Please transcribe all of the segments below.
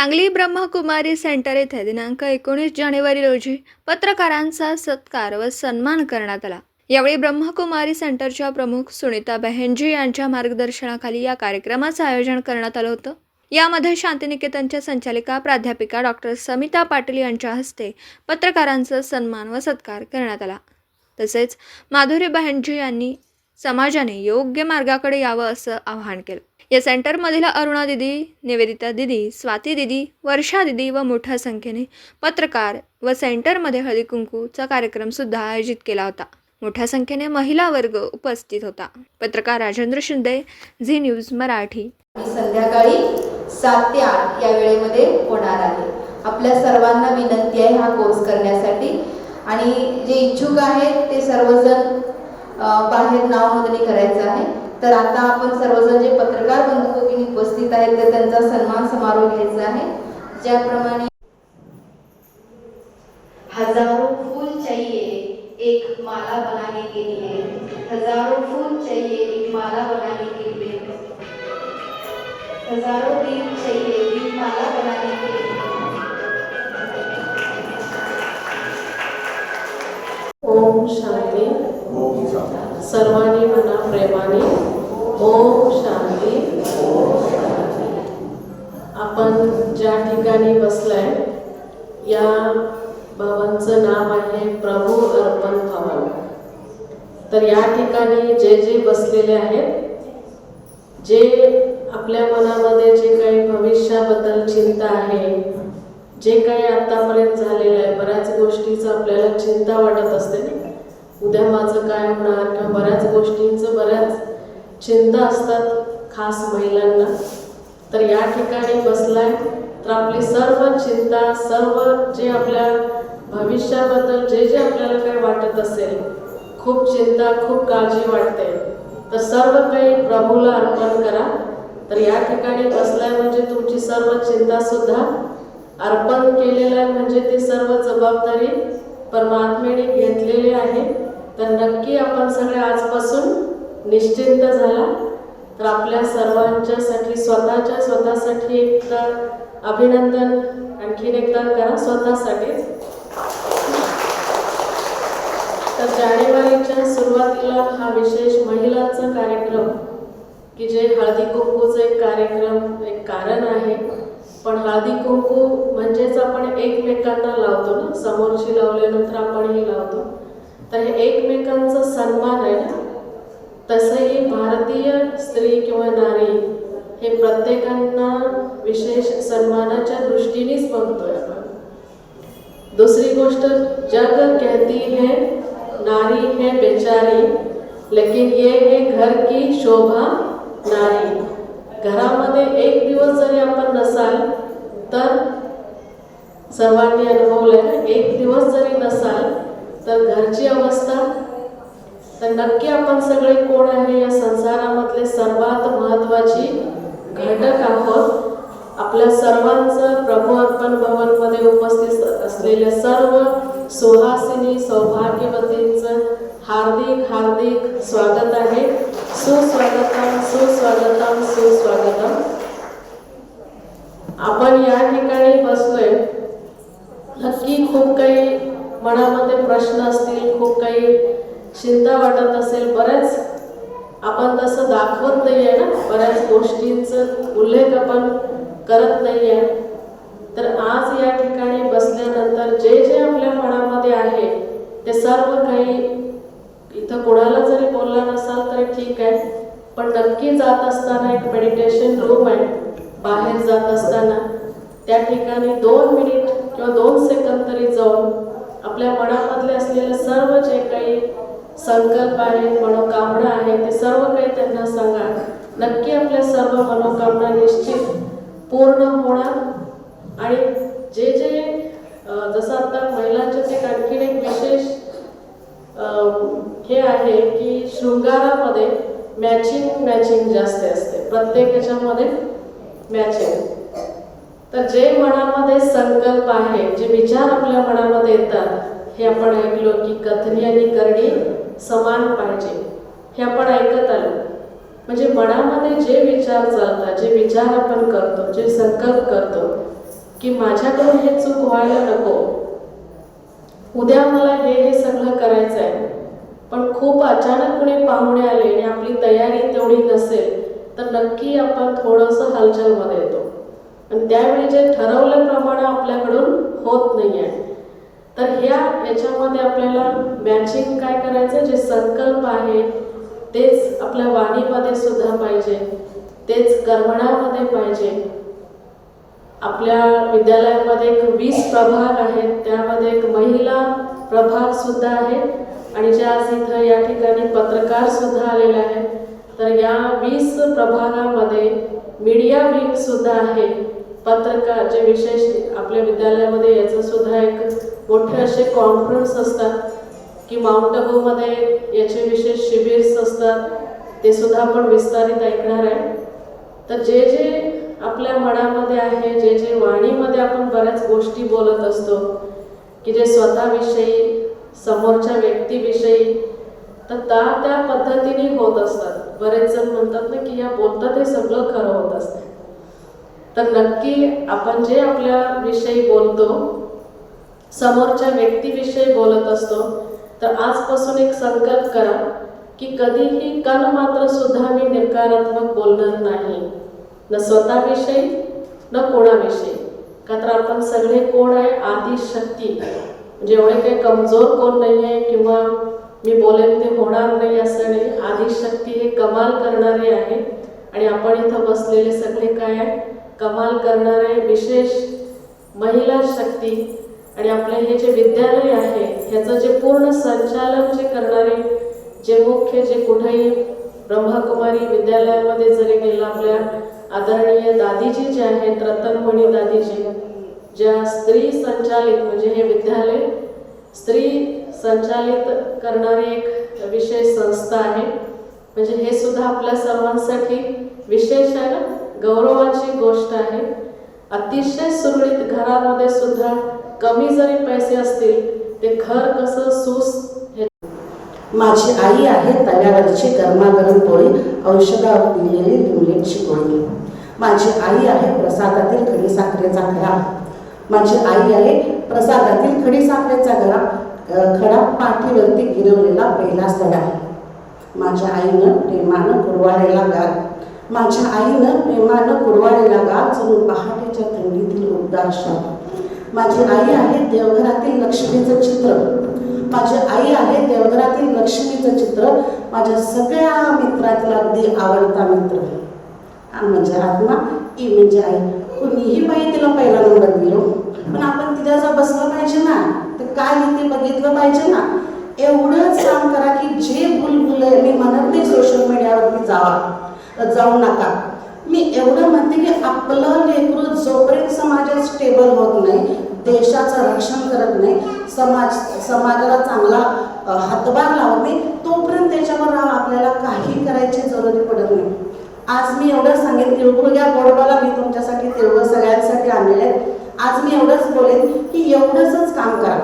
Sangli Brahma Kumari centre येथे दिनांक एकोणीस जानेवारी रोजी पत्रकारांचा सत्कार व सन्मान करण्यात आला. यावेळी ब्रह्मकुमारी सेंटरच्या प्रमुख सुनीता बहेनजी यांच्या मार्गदर्शनाखाली या कार्यक्रमाचं आयोजन करण्यात आलं होतं. यामध्ये शांतिनिकेतनच्या संचालिका प्राध्यापिका डॉक्टर समिता पाटील यांच्या हस्ते पत्रकारांचा सन्मान व सत्कार करण्यात आला. तसेच माधुरी बहेनजी यांनी समाजाने योग्य मार्गाकडे यावं असं आवाहन केलं. या सेंटरमधील अरुणा दिदी निवेदिता दिदी स्वाती दिदी वर्षा दिदी व मोठ्या संख्येने पत्रकार व सेंटरमध्ये हळदी कुंकूचा कार्यक्रमसुद्धा आयोजित केला होता. मोठ्या संख्येने महिला वर्ग उपस्थित होता. पत्रकार राजेंद्र शिंदे झी न्यूज मराठी. संध्याकाळी सात ते आठ या वेळेमध्ये होणार आहे. आपल्या सर्वांना विनंती आहे हा कोर्स करण्यासाठी. आणि जे इच्छुक आहेत ते सर्वजण बाहेर नाव नोंदणी करायचं आहे. तर आता आपण सर्वजण जे पत्रकार बंधू भगिनी उपस्थित आहेत तर त्यांचा सन्मान समारोह घ्यायचा आहे. ज्याप्रमाणे हजारों फूल चाहिए एक माला बनाने के लिए. हजारों फूल चाहिए एक माला बनाने के लिए. हजारों दीप चाहिए दीप माला बनाने के लिए. ओम शांती सर्वांनी म्हणा प्रेमाने. ओम शांती आपण ज्या ठिकाणी बसलाय या बाबांचं नाव आहे प्रभू अर्पण भवन. तर या ठिकाणी जे जे बसलेले आहेत जे आपल्या मनामध्ये जे काही भविष्याबद्दल चिंता आहे जे काही आतापर्यंत झालेलं आहे बऱ्याच गोष्टीचं आपल्याला चिंता वाटत असते उद्या माझं काय होणार किंवा बऱ्याच गोष्टींचं बऱ्याच चिंता असतात खास महिलांना. तर या ठिकाणी बसलाय तर आपली सर्व चिंता सर्व जे आपल्या भविष्याबद्दल जे जे आपल्याला काही वाटत असेल खूप चिंता खूप काळजी वाटते. तर सर्व काही प्रभूला अर्पण करा. तर या ठिकाणी बसलाय म्हणजे तुमची सर्व चिंता सुद्धा अर्पण केलेलं आहे म्हणजे ती सर्व जबाबदारी परमात्मेने घेतलेली आहे. तर नक्की आपण सगळे आजपासून निश्चिंत झाला तर आपल्या सर्वांच्यासाठी स्वतःच्या स्वतःसाठी एकदा अभिनंदन आणखीन एकदा करा स्वतःसाठीच तर जानेवारीच्या सुरुवातीला हा विशेष महिलांचा कार्यक्रम की जे हळदी कुंकूचं एक कार्यक्रम एक कारण आहे. पण हळदी कुंकू म्हणजेच आपण एकमेकांना लावतो ना समोरची लावल्यानंतर आपणही लावतो. तर हे एकमेकांचा सन्मान आहे ना. तसंही भारतीय स्त्री किंवा नारी हे प्रत्येकांना विशेष सन्मानाच्या दृष्टीनेच बघतोय आपण. दुसरी गोष्ट जग कहती है नारी है बेचारी लेकिन ये है घर की शोभा नारी. घरामध्ये एक दिवस जरी आपण नसाल तर सर्वांनी अनुभवलं एक दिवस जरी नसाल तर घरची अवस्था तर नक्की आपण सगळे कोण आहे या संसारामधले सर्वात महत्वाची घटक आहोत? आपल्या सर्वांचं प्रभू अर्पण भवनमध्ये उपस्थित असलेल्या सर्व सुहासिनी सौभाग्यवतींचं हार्दिक हार्दिक स्वागत आहे. सुस्वागतम सुस्वागतम सुस्वागतम. आपण या ठिकाणी बसलोय. नक्की खूप काही मनामध्ये प्रश्न असतील खूप काही चिंता वाटत असेल बऱ्याच आपण तसं दाखवत नाही आहे ना बऱ्याच गोष्टींचं उल्लेख आपण करत नाही आहे तर आज या ठिकाणी बसल्यानंतर जे जे आपल्या मनामध्ये आहे ते सर्व काही इथं कोणाला जरी बोलला नसाल तरी ठीक आहे पण नक्की जात असताना एक मेडिटेशन रूम आहे बाहेर जात असताना. त्या ठिकाणी दोन मिनिट किंवा दोन सेकंद तरी जाऊन आपल्या मनामधले असलेले सर्व जे काही संकल्प आहेत मनोकामना आहे ते सर्व काही त्यांना सांगा. नक्की आपल्या सर्व मनोकामना निश्चित पूर्ण होणार. आणि जे जे जसं आता महिलांच्या ते आणखीन एक विशेष हे आहे की शृंगारामध्ये मॅचिंग मॅचिंग जास्त असते. प्रत्येक याच्यामध्ये मॅचिंग तर जे मनामध्ये संकल्प आहे जे विचार आपल्या मनामध्ये येतात हे आपण ऐकलो की कथनी आणि करणी समान पाहिजे. हे आपण ऐकत आलो. म्हणजे मनामध्ये जे विचार चालतात जे विचार आपण करतो जे संकल्प करतो की माझ्याकडून हे चूक व्हायला नको. उद्या मला हे हे सगळं करायचं आहे पण खूप अचानक कुणी पाहुणे आले आणि आपली तयारी तेवढी नसेल तर नक्की आपण थोडंसं हालचालमध्ये येतो. आणि त्यावेळी जे ठरवल्याप्रमाणे आपल्याकडून होत नाही आहे तर ह्या याच्यामध्ये आपल्याला मॅचिंग काय करायचं जे संकल्प आहे तेच आपल्या वाणीमध्ये सुद्धा पाहिजे. तेच कर्मणामध्ये पाहिजे. आपल्या विद्यालयामध्ये एक वीस प्रभाग आहेत. त्यामध्ये एक महिला प्रभाग सुद्धा आहे. आणि ज्या आज इथं या ठिकाणी पत्रकार सुद्धा आलेले आहेत. तर या वीस प्रभागामध्ये मीडिया विंग सुद्धा आहे. पत्रकार जे विशेष आपल्या विद्यालयामध्ये याचं सुद्धा एक मोठे असे कॉन्फरन्स असतात की माउंट आबूमध्ये याचे विशेष शिबिर्स असतात. ते सुद्धा आपण विस्तारित ऐकणार आहे. तर जे जे आपल्या मनामध्ये आहे जे जे वाणीमध्ये आपण बऱ्याच गोष्टी बोलत असतो की जे स्वतःविषयी समोरच्या व्यक्तीविषयी तर त्या त्या पद्धतीने होत असतात. बरेच जण म्हणतात ना की या बोलतात ते सगळं खरं होत असतं. तर नक्की आपण जे आपल्या विषयी बोलतो समोरच्या व्यक्तीविषयी बोलत असतो तर आजपासून एक संकल्प करा की कधीही कण मात्र सुद्धा मी नकारात्मक बोलणार नाही. न स्वतःविषयी न कोणाविषयी. का तर आपण सगळे कोण आहे? आधी शक्ती. म्हणजे एवढे काही कमजोर कोण नाही आहे किंवा मी बोलेन ते होणार नाही असं नाही. आधी शक्ती हे कमाल करणारे आहे. आणि आपण इथं बसलेले सगळे काय आहे? कमाल करणारे विशेष महिला शक्ती. आणि आपले हे जे विद्यालय आहे ह्याचं जे पूर्ण संचालन जे करणारे जे मुख्य जे कुठेही ब्रह्मकुमारी विद्यालयामध्ये जरी गेलं आपल्या आदरणीय दादीजी जे आहेत रतनमणी दादीजी ज्या स्त्री संचालित म्हणजे हे विद्यालय स्त्री संचालित करणारी एक विशेष संस्था आहे. म्हणजे हे सुद्धा आपल्या सर्वांसाठी विशेष आहे गौरवाची गोष्ट आहे. अतिशय सुरळीत घरामध्ये सुद्धा कमी जरी पैसे असतील ते घर कसं सूस हे माझी आई आहे तव्यावरची गरमागरम पोळी औषधावर दिलेली लिंबलेची पोळी. माझी आई आहे प्रसादातील खडीसाखरेचा खडा. माझी आई आहे प्रसादातील खडीसाखरेचा घरा खडा पाठीवरती गिरवलेला पहिला सडा. माझ्या आईनं प्रेमानं कुरवाळेला गाल माझ्या आईनं प्रेमानं कुरवाळेला गाल जणू पहाटेच्या थंडीतील उबदार शाप माझी आई आहे देवघरातील लक्ष्मीचं चित्र. माझी आई आहे देवघरातील लक्ष्मीचं चित्र. माझ्या सगळ्या मित्रातला अगदी आवडता मित्र आणि म्हणजे आत्मा ई म्हणजे आई. कुणीही बाई तिला पहिला नंबर दिलो. पण आपण तिच्याजवळ बसलं पाहिजे ना. तर काय ते बघितलं पाहिजे ना. एवढंच काम करा की जे भूल आहे मी म्हणत नाही सोशल मीडियावरती जावा. जाऊ नका. मी एवढं म्हणते की आपलं लेकरू जोपर्यंत समाजात स्टेबल होत नाही देशाचं रक्षण करत नाही समाज समाजाला चांगला हातभार लावत नाही तोपर्यंत त्याच्यावर आपल्याला काही करायची जरुरी पडत नाही. आज मी एवढं सांगेन तिळगुळ या गोडबाला मी तुमच्यासाठी तिळगुळ सगळ्यांसाठी आणलेले आहेत. आज मी एवढंच बोलेन की एवढंच काम करा.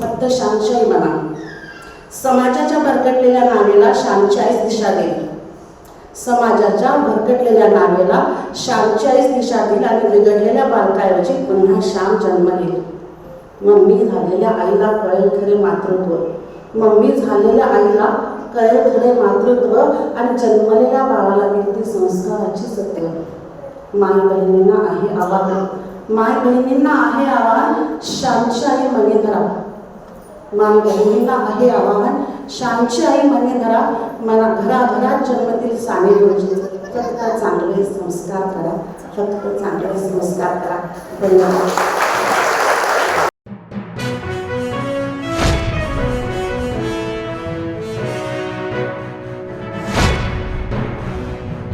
फक्त शांतशाही म्हणा. समाजाच्या भरकटलेल्या नावेला शांतशाहीच दिशा देईल. समाजाच्या भरकटलेल्या नावेला शांतचाळीस दिशातील आणि बिघडलेल्या बालकाऐवजी पुन्हा श्याम जन्म घेईल. मम्मी झालेल्या आईला कळेल खरे मातृत्व. मम्मी झालेल्या आईला कळेल खरे मातृत्व आणि जन्मलेल्या बाळाला मिळते संस्काराची सत्य माय बहिणींना आहे आवाहन. माय बहिणींना आहे आवाहन श्यामची आई मने धरा. माय आहे आवाहन. शांतची आई मने धरा मला घराघरात जन्मतील साने गुरुजी. फक्त चांगले संस्कार करा. फक्त चांगले संस्कार करा. धन्यवाद.